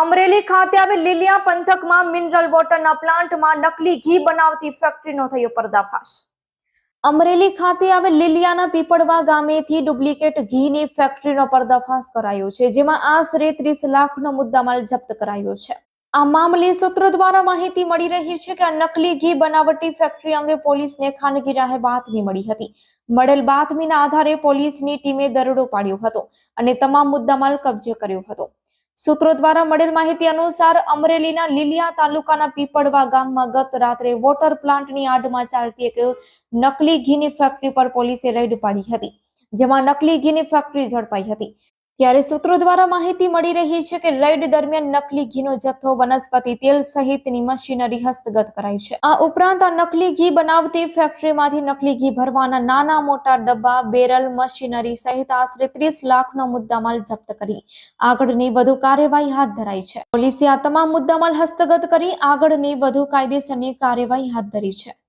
અમરેલી ખાતે આવેલ લીલિયા પંથકમાં મિનરલ વોટરના પ્લાન્ટમાં નકલી ઘી બનાવતી ફેક્ટરીનો થયો પર્દાફાશ. અમરેલી ખાતે આવેલ લીલિયાના પીપળવા ગામેથી ડુપ્લિકેટ ઘીની ફેક્ટરીનો પર્દાફાશ કરાયો છે, જેમાં આશરે ત્રીસ લાખનો મુદ્દામાલ જપ્ત કરાયો છે. આ મામલે સૂત્રો દ્વારા માહિતી મળી રહી છે કે આ નકલી ઘી બનાવટી ફેક્ટરી અંગે પોલીસને ખાનગી રાહે બાતમી મળી હતી. મળેલ બાતમીના આધારે પોલીસની ટીમે દરોડો પાડ્યો હતો અને તમામ મુદ્દામાલ કબજે કર્યો હતો. સૂત્રો દ્વારા મળેલ માહિતી અનુસાર અમરેલીના લીલિયા તાલુકાના પીપળવા ગામમાં ગત રાત્રે વોટર પ્લાન્ટની આડમાં ચાલતી એક નકલી ઘીની ફેક્ટરી પર પોલીસે રેડ પાડી હતી, જેમાં નકલી ઘીની ફેક્ટરી ઝડપાઈ હતી. ત્યારે સૂત્રો દ્વારા માહિતી મળી રહી છે કે રેડ દરમિયાન નકલી ઘીનો જથ્થો, વનસ્પતિ, તેલ સહિતની મશીનરી હસ્તગત કરાઈ છે. આ ઉપરાંત આ નકલી ઘી બનાવતી ફેક્ટરીમાંથી નકલી ઘી ભરવાના નાના મોટા ડબ્બા બેરલ મશીનરી સહિત આશરે ત્રીસ લાખનો મુદ્દામાલ જપ્ત કરી. આગળની વધુ કાર્યવાહી હાથ ધરાઈ છે. પોલીસે આ તમામ મુદ્દામાલ હસ્તગત કરી આગળની વધુ કાયદેસરની કાર્યવાહી હાથ ધરી છે.